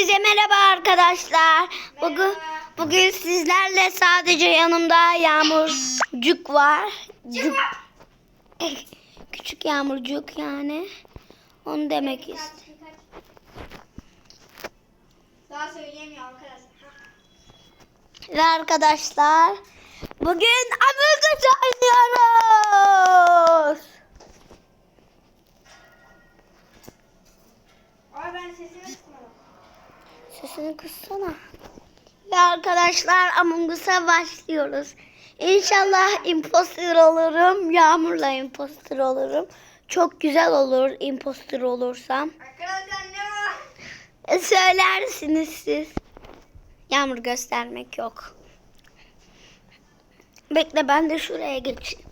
Hepinize merhaba arkadaşlar. Bugün bugün sizlerle sadece yanımda Yağmurcuk var. Cuk. Küçük Yağmurcuk yani. Onu demek istedim. Daha söyleyemiyorum arkadaşlar. Ve arkadaşlar bugün Among oynuyoruz. Ay ben sesimi. Sesini kıssana. Ve arkadaşlar Among Us'a başlıyoruz. İnşallah imposter olurum. Yağmur'la imposter olurum. Çok güzel olur imposter olursam. Arkadaşlar ne var? E, Söylersiniz siz. Yağmur göstermek yok. Bekle ben de şuraya geçeyim.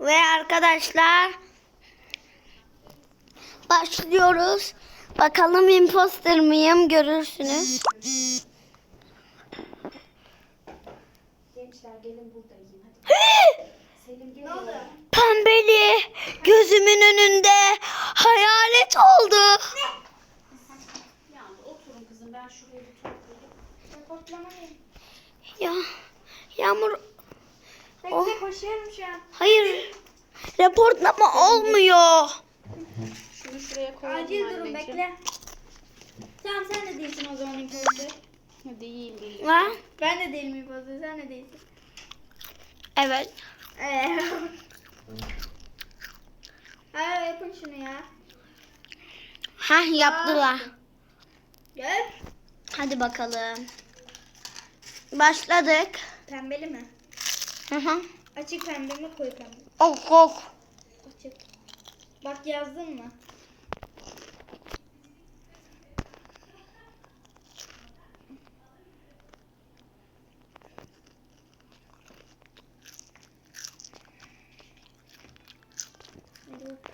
Ve arkadaşlar başlıyoruz. Bakalım imposter mıyım görürsünüz. Gençler gelin buradayım hadi. Selim gel. Ne oldu? Pembeli gözümün önünde hayalet oldu. Ya oturun kızım ben şuraya bir toplayayım. Reportlamayın. Ya Yağmur Bekle Oh. koşuyorum şu an. hayır reportlama olmuyor. Şunu şuraya koyalım Acil durum anneciğim. bekle. Tamam sen de değilsin o zaman imposter. Ha, Değil değil. Ha? Ben de değilim imposter sen de değilsin. Evet. Eee. Hayır yapın şunu ya. Ha yaptılar. Gel. Hadi bakalım. Başladık. Pembeli mi? Hı hı. Açık pembe mi koyu pembe? mi? Ok ok. Açık. Bak yazdın mı?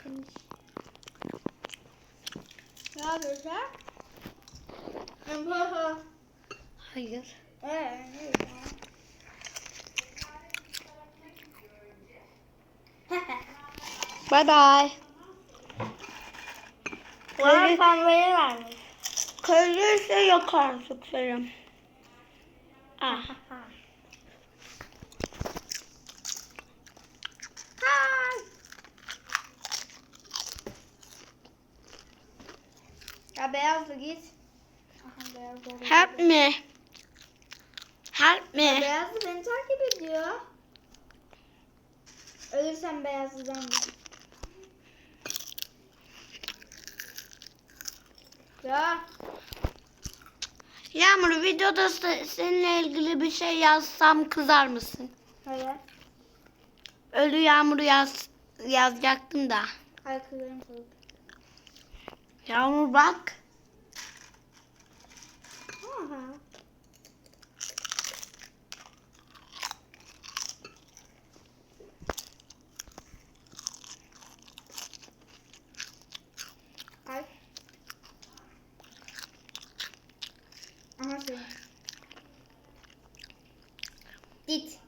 Bakalım. Ne yapıyorsun ha? Hayır. Ee? Bye bye. Bana pembeyi vermiş. Köylüyse yok artık senin. Ah. Ya beyazlı git. Aha. Help me. Help me. Beyazlı beni takip ediyor. Ölürsem beyazlıdan git. Ya. Yağmur videoda se- seninle ilgili bir şey yazsam kızar mısın? Hayır. Ölü Yağmur'u yaz yazacaktım da. Hayır kızarım soğuk. Yağmur bak. Aha. Ay. Aha. Dit.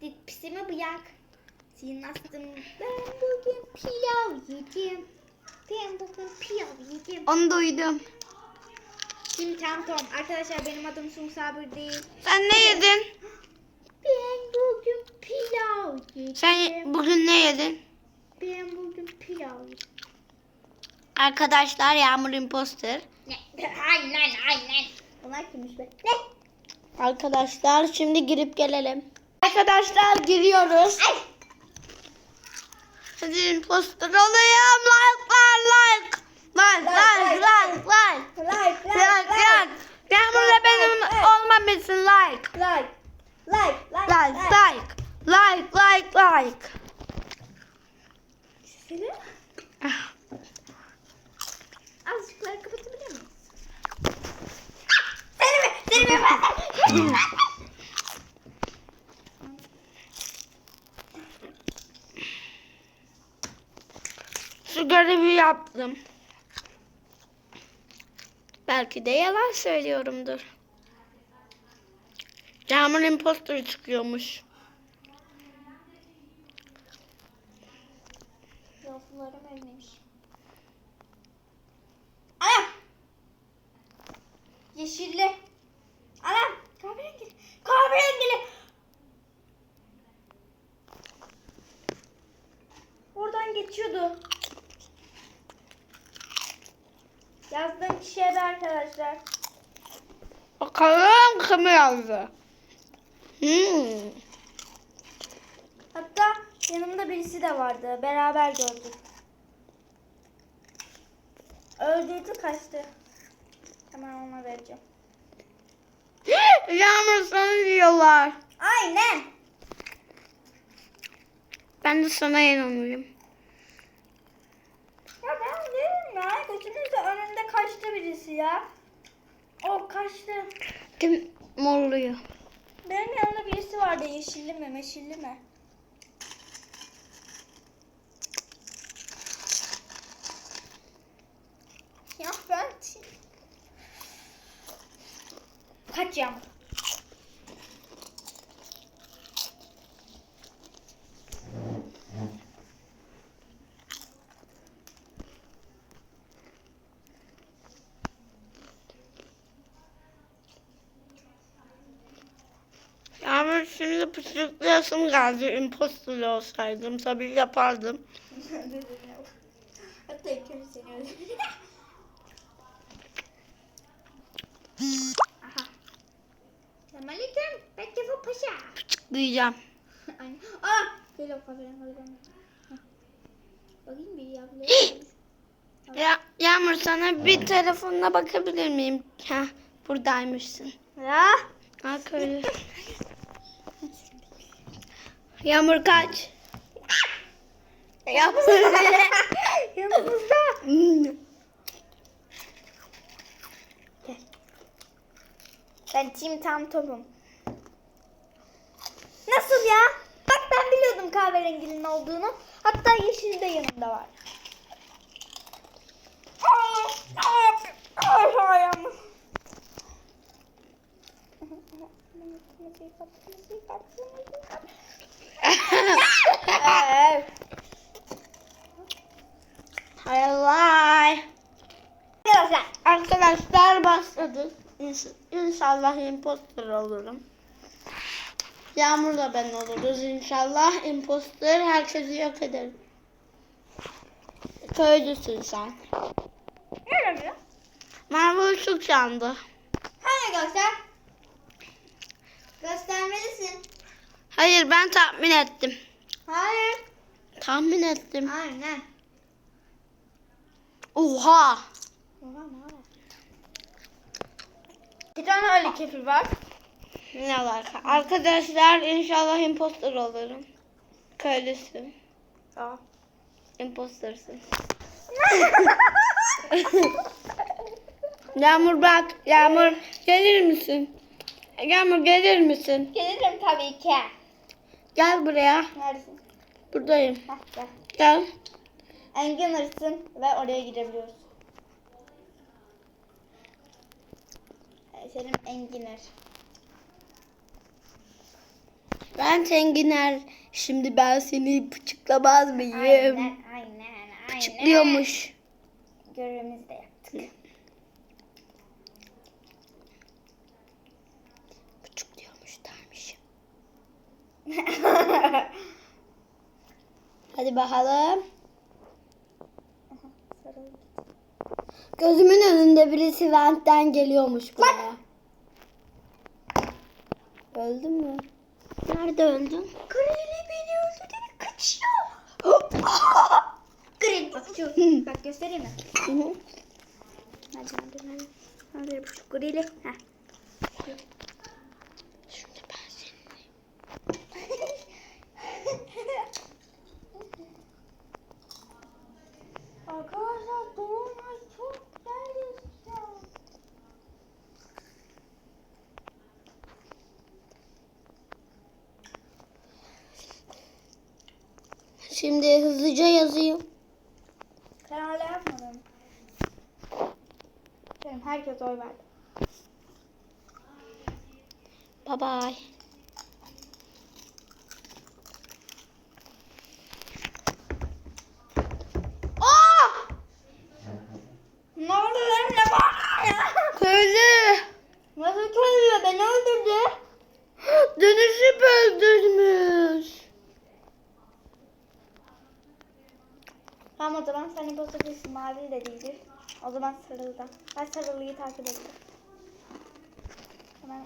Dit pisimi bıyak. Sinastım. Ben bugün pilav yedim. Ben bugün pilav yedim. Onu duydum. Şimdi tam Tom. Arkadaşlar benim adım Sung Sabır değil. Sen ne yedin? Ben bugün pilav yedim. Sen bugün ne yedin? Ben bugün pilav yedim. Arkadaşlar Yağmur imposter. Ne? Aynen aynen. Bunlar kimmiş be? Ne? Arkadaşlar şimdi girip gelelim. Arkadaşlar giriyoruz. Ay. Hadi imposter olayım. Like like like. Like like like like. Like like Like like. Yağmur'la benim olmam için like. Like. Like like Like like. Like like like. Sesini Ah, azıcık kapatabilir miyiz? Seni mi? Seni mi? Seni mi? Şu görevi yaptım. Belki de yalan söylüyorumdur. Yağmur impostor çıkıyormuş. Yavrularım ölmemiş. Anam! Yeşilli. Anam! Kahverengili. Kahverengili! Oradan geçiyordu. Yazdım kişiye de arkadaşlar. Bakalım kim yazdı? Hmm. Hatta yanımda birisi de vardı. Beraber gördük. Öldürdü kaçtı. Hemen ona vereceğim. Yağmur sana diyorlar. Aynen. Ben de sana inanıyorum. Ya ben değilim ya. Gözümün de önünde kaçtı birisi ya. O kaçtı. Kim morluyor? Benim yanımda birisi vardı. Yeşilli mi, meşilli mi? Ya ben... Kaç yağmur şimdi pıçıklayasım geldi. Imposter olsaydım tabii yapardım. Hatta ikimiz seni öldürdük. Aha. Selamünaleyküm. Ben Tefo Paşa. Aa! Gel o. Bakayım bir yapıyor. Ya, Yağmur sana bir telefonuna bakabilir miyim? Ha, buradaymışsın. Ya. Ha öyle. Yağmur kaç. Yapsın. Yanımızda. Ben Tim Tam Top'um. Nasıl ya? Bak ben biliyordum kahverenginin olduğunu. Hatta yeşil de yanımda var. Hayır. Arkadaşlar Arkadaşlar başladık. İns- İnşallah imposter olurum. Yağmur da ben oluruz inşallah. Imposter herkesi yok eder. Köylüsün sen. ne oluyor? Mavi ışık yandı. Hani göster? Göstermelisin. Hayır ben tahmin ettim. Hayır. Tahmin ettim. Aynen. Oha. Bir tane öyle kefir var. Ne alaka? Arkadaşlar inşallah imposter olurum. Köylüsün. Aa. Impostersın. Yağmur bak. Yağmur gelir misin? Yağmur gelir misin? Gelirim tabii ki. Gel buraya. Neredesin? Buradayım. Hah gel. Gel. Enginner'sın ve oraya girebiliyorsun. Ee, Senin Enginer. Ben Tenginer. Şimdi ben seni bıçıklamaz mıyım? Aynen, aynen, aynen. Bıçıklıyormuş. Görevimizi de yaptık. Hadi bakalım. Gözümün önünde birisi ventten geliyormuş buraya. Öldün mü? Nerede öldün? Green'i beni öldürdü ve kaçıyor. Green bak şu. bak göstereyim mi? Hı hı. Hadi hadi hadi. Hadi bu şu Green'i. Heh. zor verdim. Bye bye. Oh! Ne oldu lan? Ne var ya? Köylü. Nasıl köylü? Beni öldürdü. Dönüşüp öldürmüş. Tamam o zaman seni bozabilirsin. Mavi de değildir. O zaman sarılıdan. Ben sarılıyı takip edeceğim. Hemen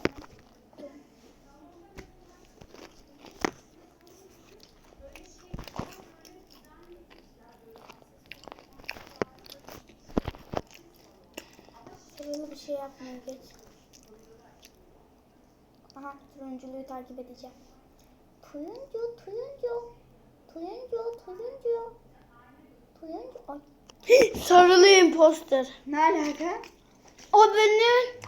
Sarılı bir şey yapmaya geç. Aha turunculuyu takip edeceğim. Turuncu, turuncu. Turuncu, turuncu. Turuncu. Ay. Sarılı imposter. Ne alaka? O benim.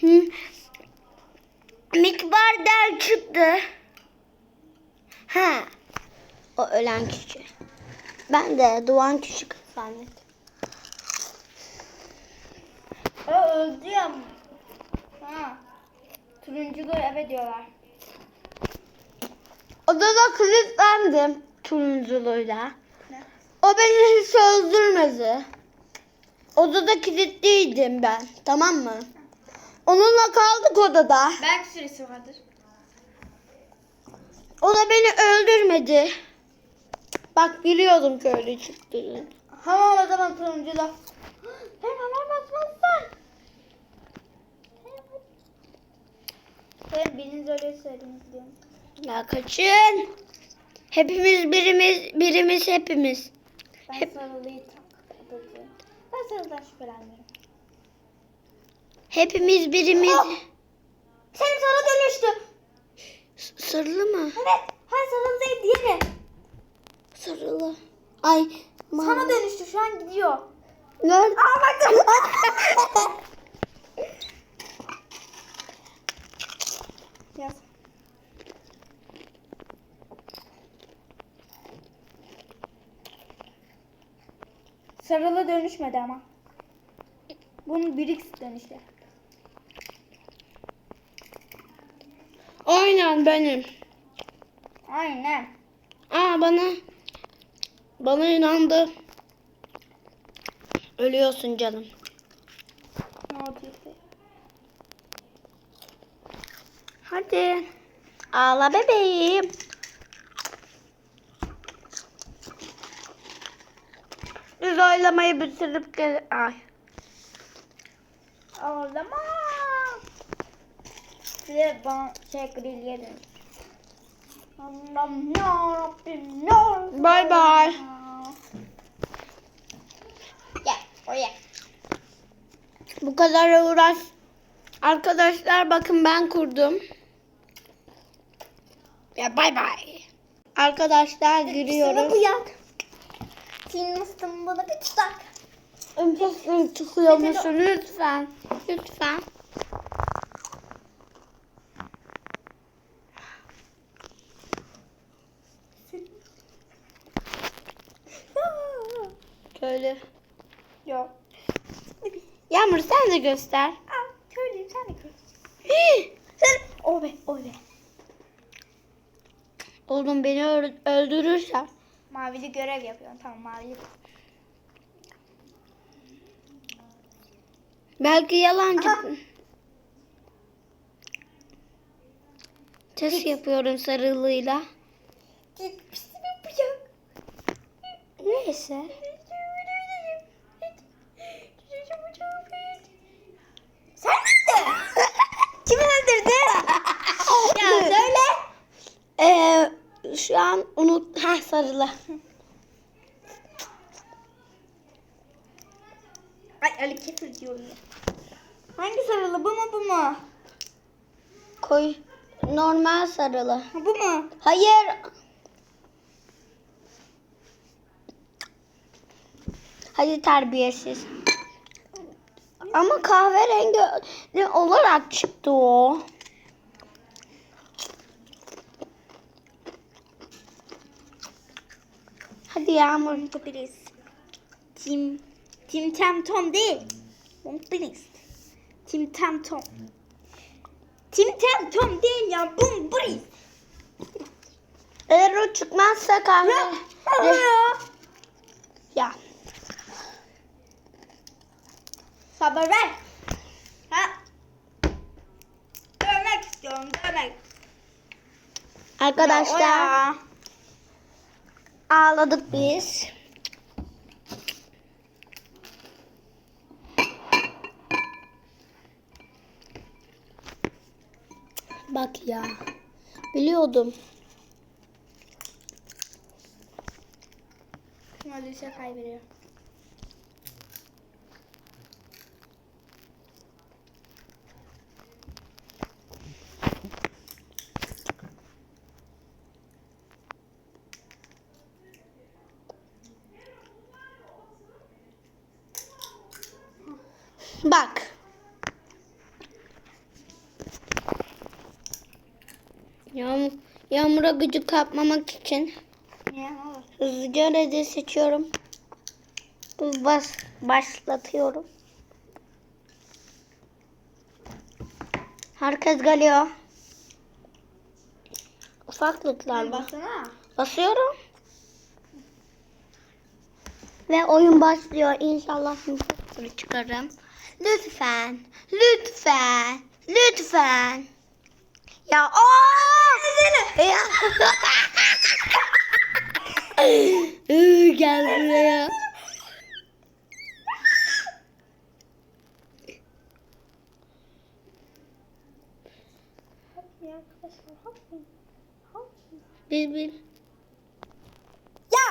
Hı. Mikbar çıktı. Ha. O ölen kişi. Ben de doğan kişi zannettim. O öldü ya. Ha. Turunculu eve diyorlar. Odada kilitlendim turunculuyla. Ne? O beni hiç öldürmedi. Odada kilitliydim ben. Tamam mı? Onunla kaldık odada. Belki süresi vardır. O da beni öldürmedi. Bak biliyordum ki öyle çıktığını. Tamam o zaman turunculu. Sen hemen basmazsın. Ben biriniz öyle söylediniz diyorum. Ya kaçın. Hepimiz birimiz, birimiz hepimiz. Ben Hep- sarılıyı. Ben sarılıdan şüphelenmiyorum. Hepimiz birimiz. Senin sana dönüştü. S- Sarılı mı? Evet. Hayır sarılı değil diğeri. Sarılı. Ay. ma- Sana dönüştü şu an gidiyor. Nerede? Aa baktım. Yaz. Sarılı dönüşmedi ama. Bunun Brix dönüştü. Aynen benim. Aynen. Aa bana bana inandı. Ölüyorsun canım. Ne. Hadi. Ağla bebeğim. Biz oylamayı bitirip gel... Ay. Ağlama. Size bana şey grilliye dönüş. Allah'ım ya Rabbim ya. Bay bay. Gel oraya. Bu kadar uğraş. Arkadaşlar bakın ben kurdum. Ya bay bay. Arkadaşlar giriyoruz. Istın bana bir tutak. Imposter çıkıyor musun? Lütfen. Lütfen. Şöyle. Yok. Yağmur sen de göster. Al köylüyüm sen de köy. Sen- O be o be. Oğlum beni öl- öldürürsen. Mavili görev yapıyorum. Tamam mavili. Belki yalancı. Aha. Test yapıyorum sarılıyla. Git pis bir bıçak. Neyse. Sen miydin? Kim öldürdü? ya söyle. Ee, şu an unut. Ha sarılı. Ay Ali Kefir diyorum ya. Hangi sarılı? Bu mu bu mu? Koy. Normal sarılı. Ha, bu mu? Hayır. Hadi terbiyesiz. Ama kahverengi olarak çıktı o. Hadi Yağmur. Please. Tim Tim Tam Tom değil. Please. Tim Tam Tom. Tim Tam Tom değil ya. Please. Eğer o çıkmazsa kahve... Ya. Ya. Ya. Sabır ver. Ha. Dövmek istiyorum dövmek. Arkadaşlar. Ya, ya. Ağladık biz. Bak ya. Biliyordum. Öldüyse kaybediyor. Bak. Yağmur, yağmura gıcık kapmamak için hızlıca redi seçiyorum. Bas, başlatıyorum. Herkes geliyor. Ufaklıklar? Baksana. Basıyorum. Ve oyun başlıyor. İnşallah imposter'ı çıkarım. Lütfen. Lütfen. Lütfen. Ya aa! ya. Gel buraya. Bir bir. Ya!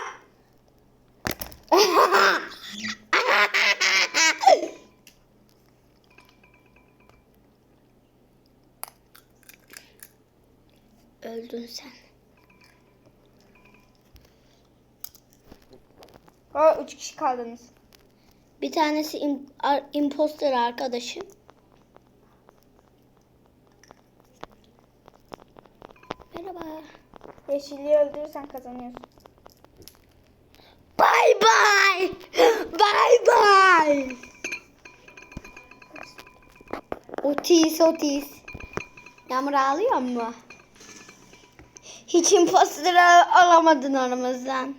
Öldün sen. O üç kişi kaldınız. Bir tanesi im, ar- imposter arkadaşım. Merhaba. Yeşilliği öldürürsen kazanıyorsun. Bye bye. Bye bye. Otis Otis. Yağmur ağlıyor mu? Hiç imposter al- alamadın aramızdan.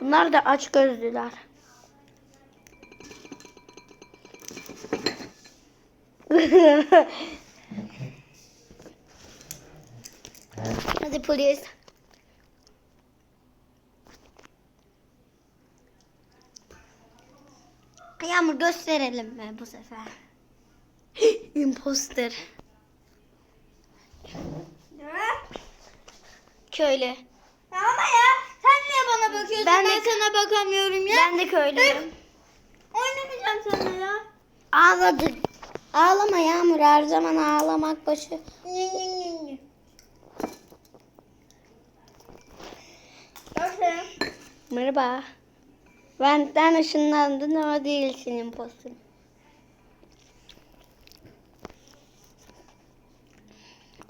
Bunlar da aç gözlüler. Hadi polis. Yağmur gösterelim mi bu sefer? Imposter. Köylü. Ama ya sen niye bana bakıyorsun? Ben Ben, de- sana bakamıyorum ya. Ben de köylüyüm. Oynamayacağım seninle ya. Ağladık. Ağlama Yağmur her zaman ağlamak başı. Merhaba. Benden ışınlandın ama değilsin imposter.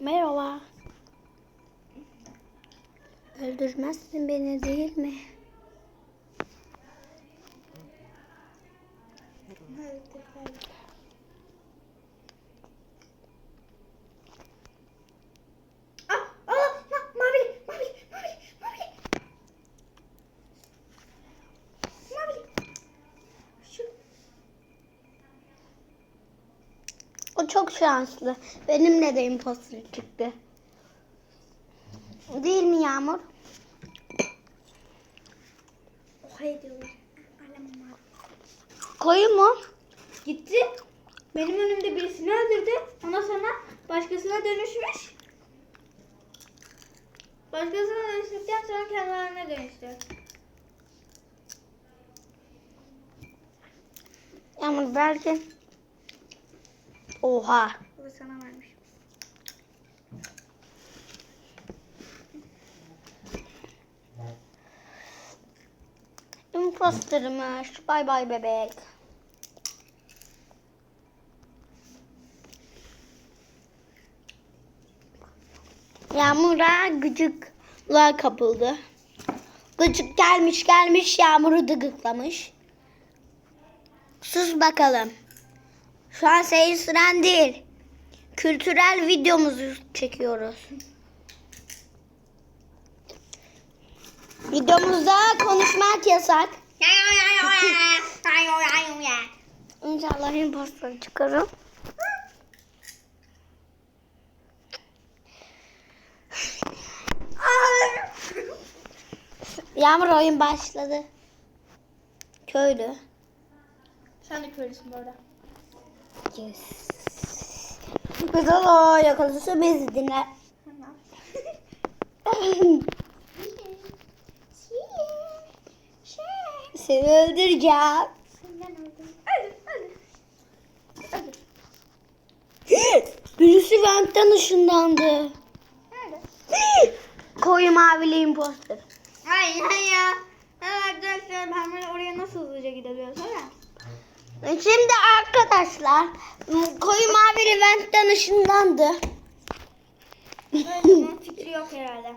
Merhaba. Öldürmezsin beni değil mi? Ah, ah, ma- mavili, mavili, mavili, mavili. Mavili. Şu. O çok şanslı. Benimle de imposter çıktı. Değil mi Yağmur? Koyu mu? Gitti. Benim önümde birisini öldürdü. Ondan sonra başkasına dönüşmüş. Başkasına dönüştükten sonra kendi haline dönüştü. Yağmur belki. Oha. Bu da sana vermiş. Imposter'mış. Bay bay bebek. Yağmur'a gıcıklığa kapıldı. Gıcık gelmiş gelmiş Yağmur'u dıgıklamış. Sus bakalım. Şu an seyir süren değil. Kültürel videomuzu çekiyoruz. Videomuzda konuşmak yasak. İnşallah imposter çıkarım. Yağmur oyun başladı. Köylü. Sen de köylüsün bu arada. Yes. Güzel o yakalırsa bizi dinler. Seni öldüreceğim. Birisi ventten ışınlandı. Koyu mavili imposter. Aynen ya. Arkadaşlar ben oraya nasıl hızlıca gidebiliyoruz öyle mi? Şimdi arkadaşlar koyu mavili ventten ışınlandı. Bunun fikri yok herhalde.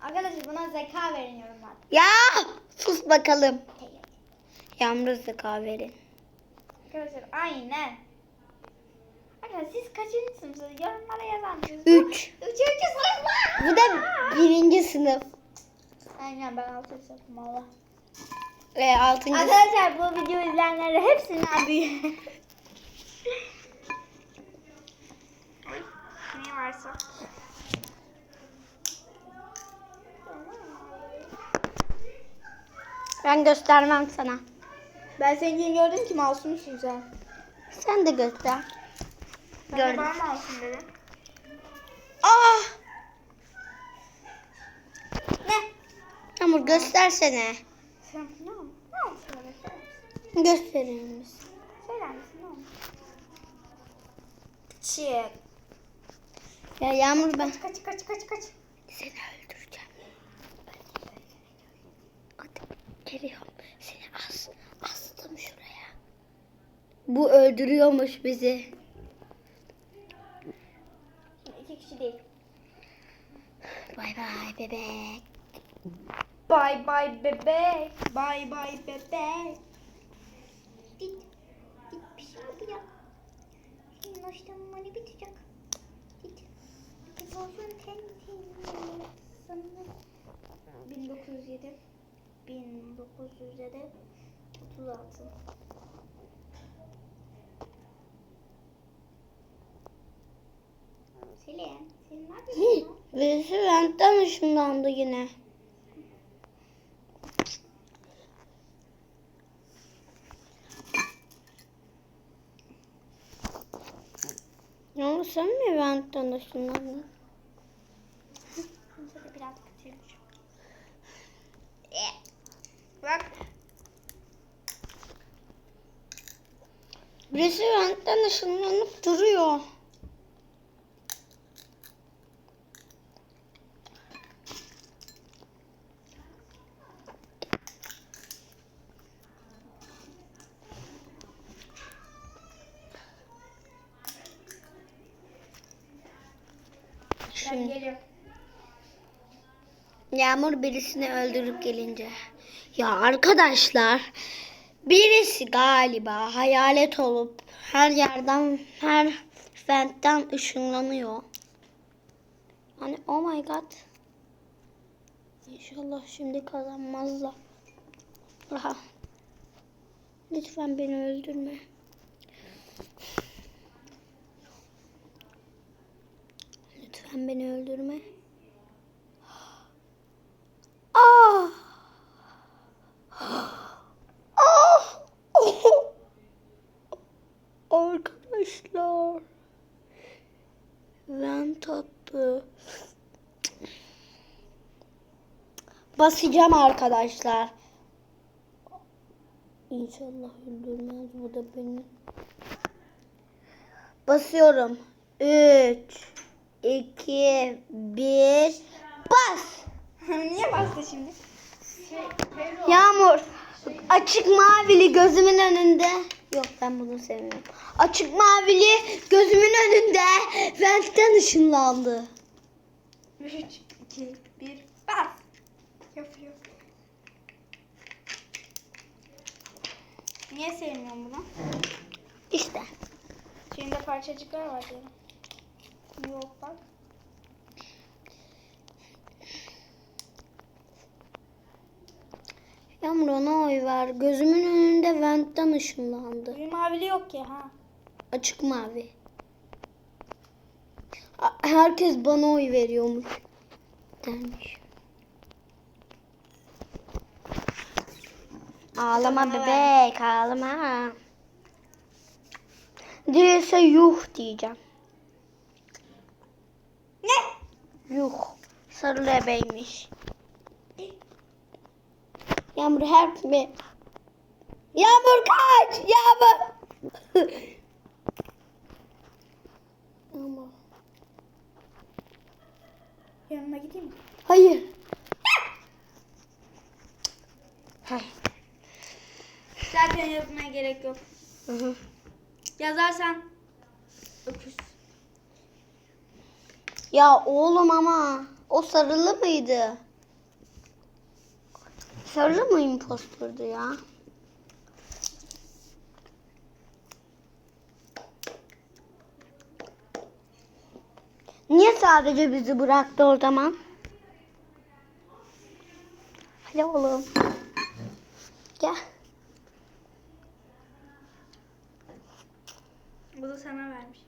Arkadaşlar buna zeka verin yorumlarda. Ya sus bakalım. Yağmur zeka verin. Arkadaşlar aynen. Arkadaşlar siz kaçıncı sınıfsınız? Yorumlara yazar mısınız? Üç. Üçüncü sınıf mı? Bu da birinci sınıf. Aynen ben altı sınıfım valla. Ve altıncı. Arkadaşlar bu video izleyenlere hepsinden büyük. ne varsa. Ben göstermem sana. Ben seninkini gördüm ki masumsun sen. Sen de göster. Ben de Gördüm. bana masum dedim. Ah! Ne? Yağmur göstersene. Sen ne söyler misin? Gösterir misin? Söyler misin ne? Çık. Ya Yağmur ben Kaç kaç kaç kaç. seni öldüreceğim. Hadi geliyorum. Seni as. Astım şuraya. Bu öldürüyormuş bizi. İki kişi değil. Bay bay bebek. Bye bye bebek. Bye bye bebek. Git. Git bir şey yapacak. Senin hoşlanmanı bitecek. Git. Git olsun temizliğini. Sana 1907 1907 36 Selin, senin ne yapıyorsun? Birisi benden ışınlandı yine. Ya sen mi benden ışınlandın? Bunda da biraz kötüymüş. Bak. Birisi ışınlanıp duruyor. Ben Şimdi geliyorum. Yağmur birisini öldürüp gelince. Ya arkadaşlar birisi galiba hayalet olup her yerden her ventten ışınlanıyor. Hani oh my god. İnşallah şimdi kazanmazlar. Aha. Lütfen beni öldürme. Lütfen beni öldürme. Ah! Ah! Arkadaşlar. Ben tatlı. Basacağım arkadaşlar. İnşallah öldürmez bu da beni. Basıyorum. 3 2 1 Bas! Niye bastı şimdi? Yağmur. Açık mavili gözümün önünde. Yok ben bunu sevmiyorum. Açık mavili gözümün önünde ventten ışınlandı. 3, 2, 1, bas. Yapıyor. Niye sevmiyorum bunu? İşte. Şeyinde parçacıklar var diye. Yok bak. Yağmur ona oy ver. Gözümün önünde ventten ışınlandı. Bir mavili yok ki ha. Açık mavi. Herkes bana oy veriyormuş. Dermiş. Ağlama bebek ağlama. Değilse yuh diyeceğim. Ne? Yuh. Sarı lebeymiş. Yağmur help me. Yağmur kaç. Yağmur. Yağmur. Yanına gideyim mi? Hayır. Hay. Zaten yazmaya gerek yok. Hı hı. Yazarsan öküz. Ya oğlum ama o sarılı mıydı? Sarılı mı impostordu ya? Niye sadece bizi bıraktı o zaman? Hadi oğlum. Gel. Bu da sana vermiş.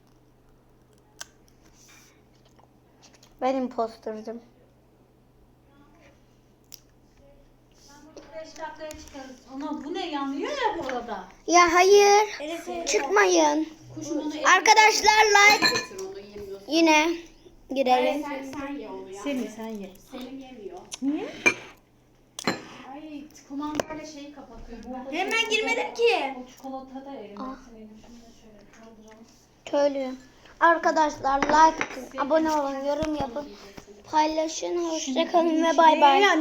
Ben impostordum. 5 dakikaya çıkarız. Ana bu ne yanıyor ya bu arada. Ya hayır. Evet. Çıkmayın. Kuşun onu Arkadaşlar like yine girelim. Sen, sen ye onu ya. Semih sen ye. Selim yemiyor. Niye? Ay kumandayla şeyi kapatıyor. Bu Hemen girmedim ki. O çikolata da erimesin. Ah. Köylü. Arkadaşlar like atın, abone olun, yorum yapın, paylaşın. Hoşçakalın ve bay bay.